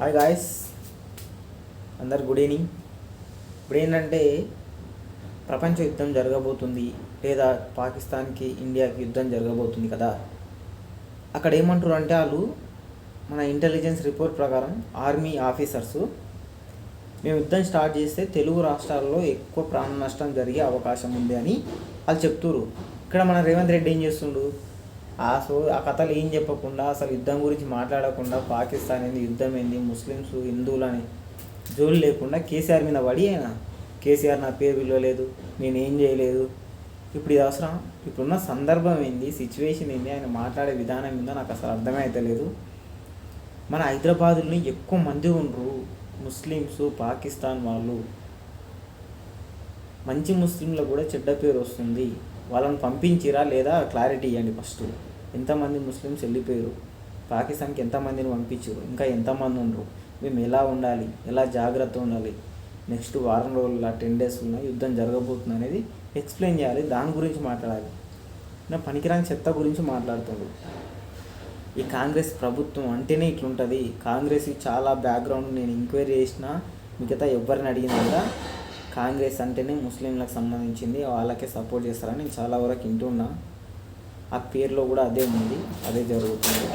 Hi guys అందరు good evening ఇప్పుడు ఏంటంటే ప్రపంచ యుద్ధం జరగబోతుంది లేదా పాకిస్తాన్కి ఇండియాకి యుద్ధం జరగబోతుంది కదా. అక్కడ ఏమంటారు అంటే వాళ్ళు మన ఇంటెలిజెన్స్ రిపోర్ట్ ప్రకారం ఆర్మీ ఆఫీసర్స్ మేము యుద్ధం స్టార్ట్ చేస్తే తెలుగు రాష్ట్రాల్లో ఎక్కువ ప్రాణ నష్టం జరిగే అవకాశం ఉంది అని వాళ్ళు చెప్తున్నారు ఇక్కడ మన రేవంత్ రెడ్డి ఏం చేస్తుండు? ఆ సో ఆ కథలు ఏం చెప్పకుండా అసలు యుద్ధం గురించి మాట్లాడకుండా పాకిస్తాన్ ఏంది యుద్ధం ఏంది ముస్లిమ్స్ హిందువులని జోలు లేకుండా కేసీఆర్ మీద పడి ఆయన. కేసీఆర్ నా పేరు పిలవలేదు నేను ఏం చేయలేదు. ఇప్పుడు ఇది అవసరం? ఇప్పుడున్న సందర్భం ఏంది? సిచ్యువేషన్ ఏంది? ఆయన మాట్లాడే విధానం ఏందో నాకు అసలు అర్థమే అవుతలేదు మన హైదరాబాదులోని ఎక్కువ మంది ఉండరు ముస్లిమ్స్ పాకిస్తాన్ వాళ్ళు. మంచి ముస్లింలకు కూడా చెడ్డ పేరు వస్తుంది. వాళ్ళని పంపించిరా లేదా క్లారిటీ ఇవ్వండి ఫస్ట్. ఎంతమంది ముస్లిమ్స్ వెళ్ళిపోయారు? పాకిస్తాన్కి ఎంతమందిని పంపించారు? ఇంకా ఎంతమంది ఉండరు మేము ఎలా ఉండాలి? ఎలా జాగ్రత్త ఉండాలి? నెక్స్ట్ వారం రోజుల టెన్ డేస్ ఉన్న యుద్ధం జరగబోతుంది అనేది ఎక్స్ప్లెయిన్ చేయాలి. దాని గురించి మాట్లాడాలి. నా పనికిరాని చెత్త గురించి మాట్లాడుతుంది ఈ కాంగ్రెస్ ప్రభుత్వం అంటేనే ఇట్లుంటుంది. కాంగ్రెస్ చాలా బ్యాక్గ్రౌండ్ నేను ఎంక్వైరీ చేసిన మిగతా ఎవరిని అడిగినా కూడా కాంగ్రెస్ అంటేనే ముస్లింలకు సంబంధించింది. వాళ్ళకే సపోర్ట్ చేస్తారని నేను చాలా వరకు వింటున్నా. ఆ పేరులో కూడా అదే ఉంది. అదే జరుగుతుంది.